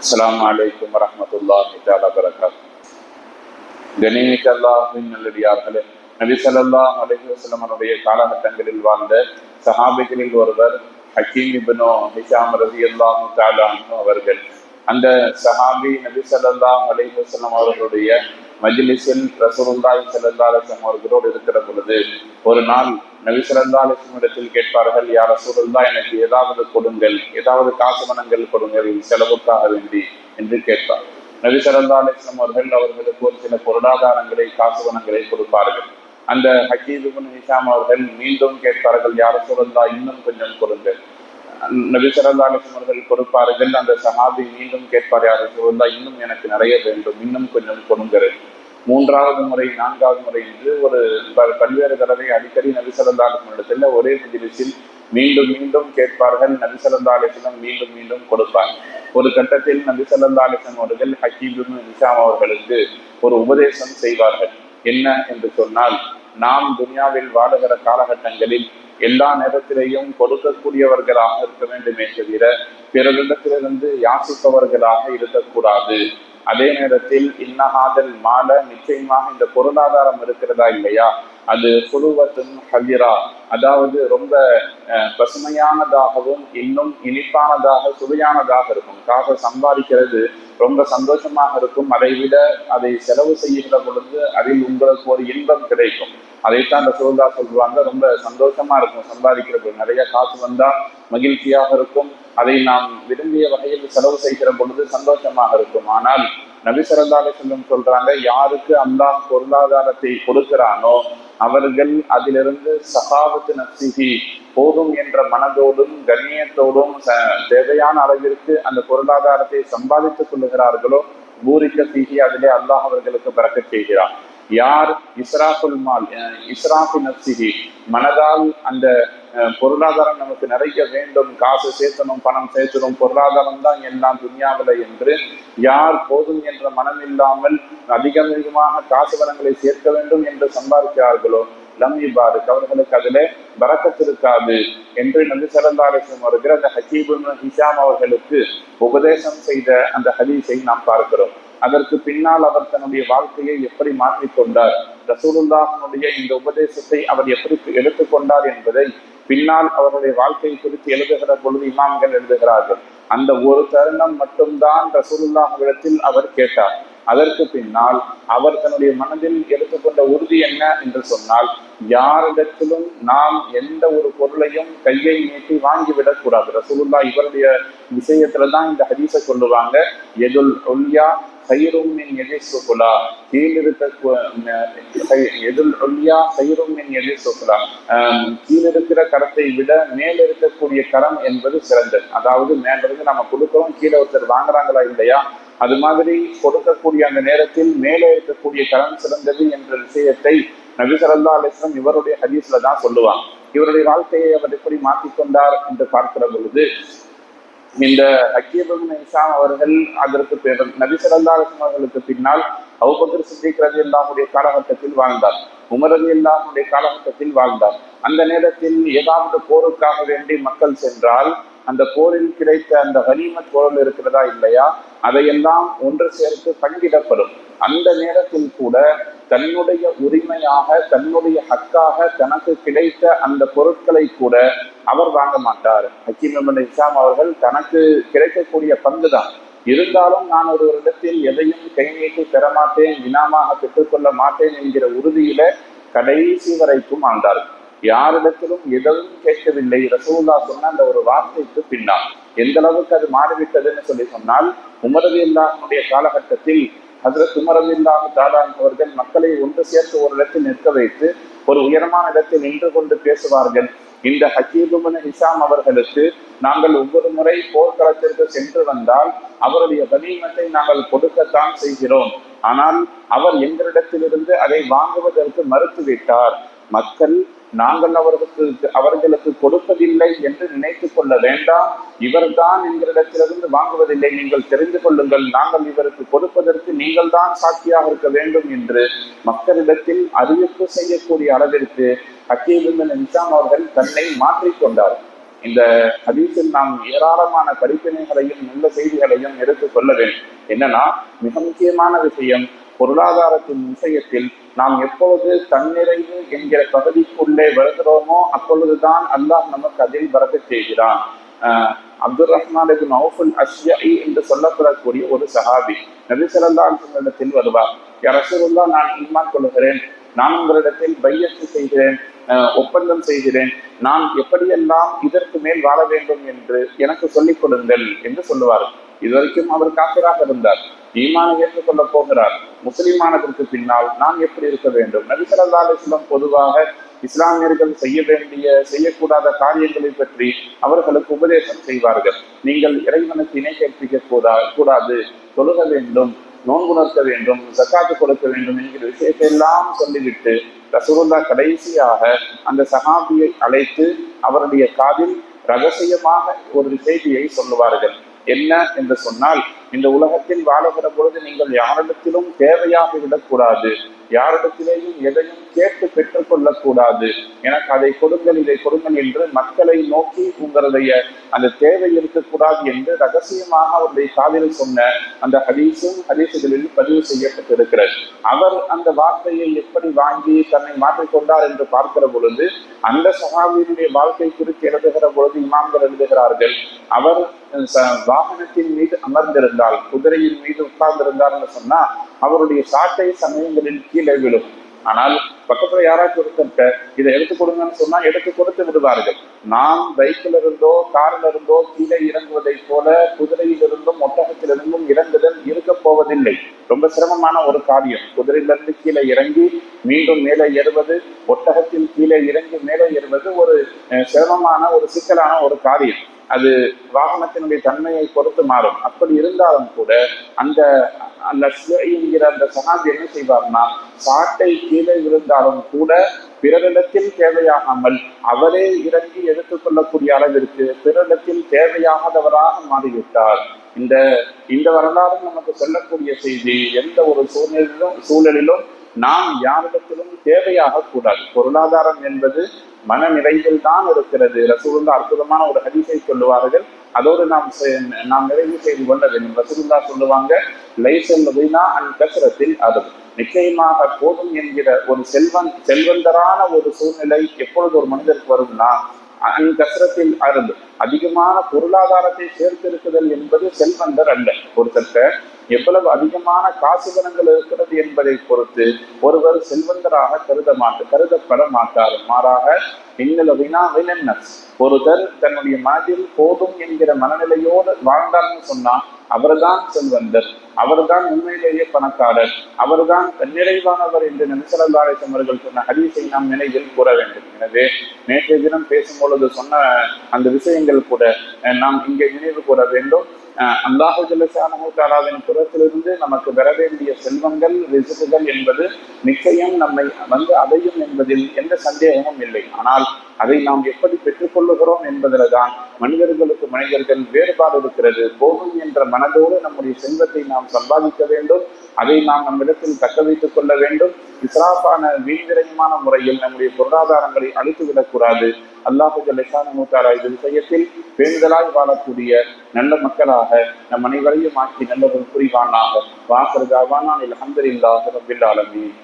அஸ்ஸலாமு அலைக்கும் வரஹ்மத்துல்லாஹி தஆலா பரகாத் கணிமிக்க நல்லடியார்களே நபி ஸல்லல்லாஹு அலைஹி வஸல்லம் காலகட்டங்களில் வாழ்ந்த சஹாபிகளில் ஒருவர் ஹக்கீம் இப்னு ஹிஷாம் ரலியல்லாஹு தஆலா அன்ஹு அவர்கள். அந்த சஹாபி நபி ஸல்லல்லாஹு அலைஹி அவர்களுடைய மஜ்லிஸில் ரசூலுல்லாஹி ஸல்லல்லாஹு அலைஹி அவர்களோடு இருக்கிற பொழுது ஒரு நாள் நபி ஸல்லல்லாஹு இடத்தில் கேட்பார்கள் யார சூழல்தான் எனக்கு ஏதாவது கொடுங்கள் ஏதாவது காசு பணங்கள் கொடுங்கள் செலவுக்காக வேண்டி என்று கேட்பார். நபி ஸல்லல்லாஹு அவர்கள் அவர்களுக்கு ஒரு சில பொருளாதாரங்களை காசு கொடுப்பார்கள். அந்த ஹக்கீதுபன் ஹிஷாம் அவர்கள் மீண்டும் கேட்பார்கள் யார சொல்லா இன்னும் கொஞ்சம் கொடுங்கள். நபி ஸல்லல்லாஹு அவர்கள் கொடுப்பார்கள் அந்த சஹாபி மீண்டும் கேட்பார் யார சொல்லா இன்னும் எனக்கு நிறைய வேண்டும் இன்னும் கொஞ்சம் கொடுங்கள். மூன்றாவது முறை நான்காவது முறை என்று ஒரு ப- பல்வேறு தடவை அடிக்கடி நபி ஸல்லல்லாஹு இடத்துல ஒரே மஜ்லிஸில் மீண்டும் மீண்டும் கேட்பார்கள். நபி மீண்டும் மீண்டும் கொடுப்பார். ஒரு கட்டத்தில் நபி அவர்கள் ஹக்கீம் நிசாம் அவர்களுக்கு ஒரு உபதேசம் செய்வார்கள். என்ன என்று சொன்னால் நாம் துனியாவில் வாழுகிற காலகட்டங்களில் எல்லா நேரத்திலேயும் கொடுக்கக்கூடியவர்களாக இருக்க வேண்டுமே தவிர பிறரிடத்திலிருந்து யாசிப்பவர்களாக இருக்கக்கூடாது. அதே நேரத்தில் இன்னஹாதல் மால நிச்சயமாக இந்த பொருளாதாரம் இருக்கிறதா இல்லையா? அது குழுவத்தின் ஹதிரா அதாவது ரொம்ப அஹ், பசுமையானதாகவும் இன்னும் இனிப்பானதாக சுவையானதாக இருக்கும். காக சம்பாதிக்கிறது ரொம்ப சந்தோஷமாக இருக்கும். அதை விட அதை செலவு செய்கிற பொழுது அதில் உங்களுக்கு ஒரு இன்பம் கிடைக்கும். அதைத்தான் அந்த சோதா சொல்லுவாங்க. ரொம்ப சந்தோஷமா இருக்கும் சம்பாதிக்கிற நிறைய காசு வந்தா மகிழ்ச்சியாக இருக்கும். அதை நாம் விரும்பிய வகையில் செலவு செய்கிற பொழுது சந்தோஷமாக இருக்கும். ஆனால் நபி செல்லும் சொல்றாங்க யாருக்கு அல்லாஹ் பொருளாதாரத்தை கொடுக்கிறானோ அவர்கள் அதிலிருந்து சகாபத்து நப்சிஹி போதும் என்ற மனதோடும் கண்ணியத்தோடும் தேவையான அளவிற்கு அந்த பொருளாதாரத்தை சம்பாதித்துக் கொள்ளுகிறார்களோ பூரிக்க சீகி அதிலே அல்லாஹ் அவர்களுக்கு பிறக்க செய்கிறார் யார் இஸ்ராஃபுல் மால் அஹ் இஸ்ராஃபு நப்சிஹி மனதால் அந்த பொருளாதாரம் நமக்கு நிறைய வேண்டும். காசு சேர்த்தணும் பணம் சேர்த்தணும். பொருளாதாரம் தான் எல்லாம் துனியாவில என்று யார் போதும் என்ற மனம் இல்லாமல் அதிகம் அதிகமாக காசு பணங்களை சேர்க்க வேண்டும் என்று சம்பாதிக்கிறார்களோ லம்யிபாரு அவர்களுக்கு அதிலே பறக்கத்து இருக்காது என்று நபி ஸல்லல்லாஹு வருகிற அந்த ஹக்கீபு ஹிஷாம் அவர்களுக்கு உபதேசம் செய்த அந்த ஹதீஸை நாம் பார்க்கிறோம். அதற்கு பின்னால் அவர் தன்னுடைய வாழ்க்கையை எப்படி மாற்றிக்கொண்டார் ரசூலுல்லாஹனுடைய இந்த உபதேசத்தை அவர் எப்படி எடுத்துக்கொண்டார் என்பதை பின்னால் அவருடைய வாழ்க்கை குறித்து எழுதுகிற பொழுது இமாம்கள் எழுதுகிறார்கள். அந்த ஒரு தருணம் மட்டும்தான் ரசூலுல்லாஹ்விடத்தில் அவர் கேட்டார். அதற்கு பின்னால் அவர் தன்னுடைய மனதில் எடுத்துக்கொண்ட உறுதி என்ன என்று சொன்னால் யாரிடத்திலும் நாம் எந்த ஒரு பொருளையும் கையை நீட்டி வாங்கிவிடக் கூடாது. ரசூலுல்லா இவருடைய விஷயத்துல தான் இந்த ஹதீஸை சொல்லுவாங்க எதுல் ஒல்யா கயிறும் மின் எதி சுகுலா கீழிருக்க எதுல் ஒல்யா கயிறும் மின் எதி சுகுலா கீழிருக்கிற கரத்தை விட மேல் இருக்கக்கூடிய கரம் என்பது சிறந்தது. அதாவது மேலிருந்து நம்ம கொடுக்கிறோம் கீழே ஒருத்தர் வாங்குறாங்களா இல்லையா? அது மாதிரி கொடுக்கக்கூடிய அந்த நேரத்தில் மேலே இருக்கக்கூடிய கரம் சிறந்தது என்ற விஷயத்தை நபிசரல்லா ஸல்லல்லாஹு இவருடைய ஹதீஸ்ல தான் சொல்லுவாங்க. இவருடைய வாழ்க்கையை அவர் எப்படி மாற்றிக்கொண்டார் என்று பார்க்கிற பொழுது இந்த ஹக்கீபுன் இசாம் அவர்கள் அதற்கு பேர் நபி ஸல்லல்லாஹு அவர்களுக்கு பின்னால் அவுபக்கர் சித்திக் ரலியல்லாஹுடைய காலகட்டத்தில் வாழ்ந்தார். உமர் ரலியல்லாஹுடைய காலகட்டத்தில் வாழ்ந்தார். அந்த நேரத்தில் ஏதாவது போருக்காக வேண்டி மக்கள் சென்றால் அந்த போரில் கிடைத்த அந்த கனிமத் பொருள் இருக்கிறதா இல்லையா? அதையெல்லாம் ஒன்று சேர்த்து பங்கிடப்படும். அந்த நேரத்தில் கூட தன்னுடைய உரிமையாக தன்னுடைய ஹக்காக தனக்கு கிடைத்த அந்த பொருட்களை கூட அவர் வாங்க மாட்டார். ஹக்கீம் இப்னு இஸ்லாம் அவர்கள் தனக்கு கிடைக்கக்கூடிய பங்கு தான் இருந்தாலும் நான் ஒரு இடத்தில் எதையும் கை நீட்டி பெறமாட்டேன் இனாமாக பெற்றுக்கொள்ள மாட்டேன் என்கிற உறுதியில கடைசி வரைக்கும் ஆண்டார்கள் யாரிடத்திலும் எதுவும் கேட்கவில்லை. ரசூல்லா சொன்ன அந்த ஒரு வார்த்தைக்கு பின்னால். எந்த அளவுக்கு அது மாறிவிட்டதுன்னு சொல்லி சொன்னால் உமரது இல்லாஹனுடைய காலகட்டத்தில் ஹசரத் உமரது இல்லாம தாலான் அவர்கள் மக்களை ஒன்று சேர்த்து ஒரு இடத்தில் நிற்க வைத்து ஒரு உயரமான இடத்தில் நின்று கொண்டு பேசுவார்கள். இந்த ஹக்கீபுமன் ஹிஷாம் அவர்களுக்கு நாங்கள் ஒவ்வொரு முறை போர்க்களத்திற்கு சென்று வந்தால் அவருடைய கனிமத்தை நாங்கள் கொடுக்கத்தான் செய்கிறோம். ஆனால் அவர் எங்களிடத்திலிருந்து அதை வாங்குவதற்கு மறுத்துவிட்டார். மக்கள் நாங்கள் அவர்களுக்கு அவர்களுக்கு கொடுப்பதில்லை என்று நினைத்துக் கொள்ள வேண்டாம். இவர்தான் எங்களிடத்திலிருந்து வாங்குவதில்லை. நீங்கள் தெரிந்து கொள்ளுங்கள் நாங்கள் இவருக்கு கொடுப்பதற்கு நீங்கள் தான் சாட்சியாக இருக்க வேண்டும் என்று மக்களிடத்தில் அறிவிப்பு செய்யக்கூடிய அளவிற்கு ஹக்கீபின் இன்சாம் அவர்கள் தன்னை மாற்றிக்கொண்டார் இந்த ஹதீஸில் நாம் ஏராளமான படிப்பினைகளையும் நல்ல செய்திகளையும் எடுத்துக் கொள்ள வேண்டும். என்னன்னா மிக முக்கியமான விஷயம் பொருளாதாரத்தின் விஷயத்தில் நாம் எப்பொழுது தன்னிறைவு என்கிற பகுதிக்குள்ளே வருகிறோமோ அப்பொழுதுதான் அல்லாஹ் நமக்கு அதில் பறக்க செய்கிறான். அப்துல் ரஹ்மான் இபின் அவுஃபுல் அஷ்யி என்று சொல்லப்படக்கூடிய ஒரு சஹாபி நபி ஸல்லல்லாஹு இடத்தில் வருவார். யா நான் ஈமான் கொள்கிறேன் நான் உங்களிடத்தில் பையத்து செய்கிறேன். ஒப்பந்தம் செய்கிறேன். நான் எப்படியெல்லாம் இதற்கு மேல் வாழ வேண்டும் என்று எனக்கு சொல்லிக் கொடுங்கள் என்று சொல்லுவார். இதுவரைக்கும் அவர் காப்பிராக இருந்தார். ஈமானை ஏற்றுக்கொள்ள போகிறார். முஸ்லிமானதற்கு பின்னால் நாம் எப்படி இருக்க வேண்டும்? நபிசல்லா ஸல்லல்லாஹு பொதுவாக இஸ்லாமியர்கள் செய்ய வேண்டிய செய்யக்கூடாத காரியங்களை பற்றி அவர்களுக்கு உபதேசம் செய்வார்கள். நீங்கள் இறைவனுக்கு இணை கற்பிக்க கூடா கூடாது. தொழுக வேண்டும் நோன்பு வேண்டும் ஜக்காத்து கொடுக்க வேண்டும் என்கிற விஷயத்தை எல்லாம் சொல்லிவிட்டு ரசூலுல்லா கடைசியாக அந்த சகாபியை அழைத்து அவருடைய காதில் ரகசியமாக ஒரு செய்தியை சொல்லுவார்கள். என்ன என்று சொன்னால் இந்த உலகத்தில் வாழுகிற பொழுது நீங்கள் யாரிடத்திலும் தேவையாக விடக்கூடாது. யாரிடத்திலேயும் எதையும் கேட்டு பெற்றுக்கொள்ளக்கூடாது எனக்கு அதை கொடுங்கள் இதை கொடுங்கள் என்று மக்களை நோக்கி உங்களுடைய அந்த தேவை இருக்கக்கூடாது என்று ரகசியமாக அவருடைய காதில் சொன்ன அந்த ஹதீஸும் ஹதீசுகளில் பதிவு செய்யப்பட்டிருக்கிறது. அவர் அந்த வார்த்தையை எப்படி வாங்கி தன்னை மாற்றிக்கொண்டார் என்று பார்க்கிற பொழுது அந்த சகாபியினுடைய வாழ்க்கை குறித்து எழுதுகிற பொழுது இமாம்கள் எழுதுகிறார்கள் அவர் வாகனத்தின் மீது இருந்தால் குதிரையின் மீது உட்கார்ந்திருந்தார்னு என்று சொன்னா அவருடைய சாட்டை சமயங்களில் கீழே விழும். ஆனால் பக்கத்துல யாராச்சும் ஒருத்தர்கிட்ட இதை எடுத்து கொடுங்கன்னு சொன்னா எடுத்து கொடுத்து விடுவார்கள். நாம் பைக்கில் இருந்தோ காரில் இருந்தோ கீழே இறங்குவதை போல குதிரையிலிருந்தும் ஒட்டகத்திலிருந்தும் இறங்குதல் இருக்க போவதில்லை. ரொம்ப சிரமமான ஒரு காரியம். குதிரையிலிருந்து கீழே இறங்கி மீண்டும் மேலே ஏறுவது ஒட்டகத்தில் கீழே இறங்கி மேலே ஏறுவது ஒரு அஹ், சிரமமான ஒரு சிக்கலான ஒரு காரியம். அது வாகனத்தினுடைய தன்மையை பொறுத்து மாறும். அப்படி இருந்தாலும் கூட அந்த அந்த என்கிற அந்த சகாபி என்ன செய்வார்னா சாட்டை கீழே விழுந்தாலும் கூட பிறரிடத்தில் தேவையாகாமல் அவரே இறங்கி எடுத்துக்கொள்ளக்கூடிய அளவிற்கு பிறரிடத்தில் தேவையாகாதவராக மாறிவிட்டார். இந்த இந்த வரலாறு நமக்கு சொல்லக்கூடிய செய்தி எந்த ஒரு சூழ்நிலையிலும் சூழலிலும் நாம் யாரிடத்திலும் தேவையாக கூடாது. பொருளாதாரம் என்பது மன நிறைவில் தான் இருக்கிறது. ரசூலுல்லா அற்புதமான ஒரு ஹதீஸை சொல்லுவார்கள். அதோடு நாம் நாம் நிறைவு செய்து கொள்ள வேண்டும். ரசூலுல்லா சொல்லுவாங்க லைசல் வீணா அன் கசரத்தில் அது நிச்சயமாக போதும் என்கிற ஒரு செல்வன் செல்வந்தரான ஒரு சூழ்நிலை எப்பொழுது ஒரு மனிதருக்கு வரும்னா அன் கசரத்தில் அருந்து அதிகமான பொருளாதாரத்தை சேர்த்திருக்குதல் என்பது செல்வந்தர் அல்ல. ஒருத்தர்கிட்ட எவ்வளவு அதிகமான காசு பணங்கள் இருக்கிறது என்பதை பொறுத்து ஒருவர் செல்வந்தராக கருத மாட்ட கருதப்பட மாட்டார். மாறாக இன்னல வினா ஒருத்தர் தன்னுடைய மனதில் போதும் என்கிற மனநிலையோடு வாழ்ந்தார்னு சொன்னா அவர்தான் செல்வந்தர் அவர்தான் உண்மையிலேயே பணக்காரர் அவர்தான் நிறைவானவர் என்று நபிசல்லாசம் அவர்கள் சொன்ன ஹரிசை நாம் நினைவில் கூற வேண்டும். எனவே நேற்றைய தினம் பேசும் பொழுது சொன்ன அந்த விஷயங்கள் கூட நாம் இங்கே நினைவு கூற வேண்டும். அல்லாஹு புறத்திலிருந்து நமக்கு வர வேண்டிய செல்வங்கள் ரிசுகள் என்பது நிச்சயம் நம்மை வந்து அடையும் என்பதில் எந்த சந்தேகமும் இல்லை. ஆனால் அதை நாம் எப்படி பெற்றுக்கொள்ளுகிறோம் என்பதில் தான் மனிதர்களுக்கு மனிதர்கள் வேறுபாடு இருக்கிறது. போகும் என்ற மனதோடு நம்முடைய செல்வத்தை நாம் சம்பாதிக்க வேண்டும். அதை நாம் நம்மிடத்தில் தக்க வைத்துக் கொள்ள வேண்டும். இஸ்ராஃபான வீண்விரயமான முறையில் நம்முடைய பொருளாதாரங்களை அழித்துவிடக்கூடாது அல்லாஹு ஜல்லிசான இது விஷயத்தில் பேணுதலாய் வாழக்கூடிய நல்ல மக்களாக நம் அனைவரையும் ஆக்கி நல்லவர் புரிவானாக. வாசர் காவானான் அலமதுல்லாஹ் ரபில் ஆலமீன்.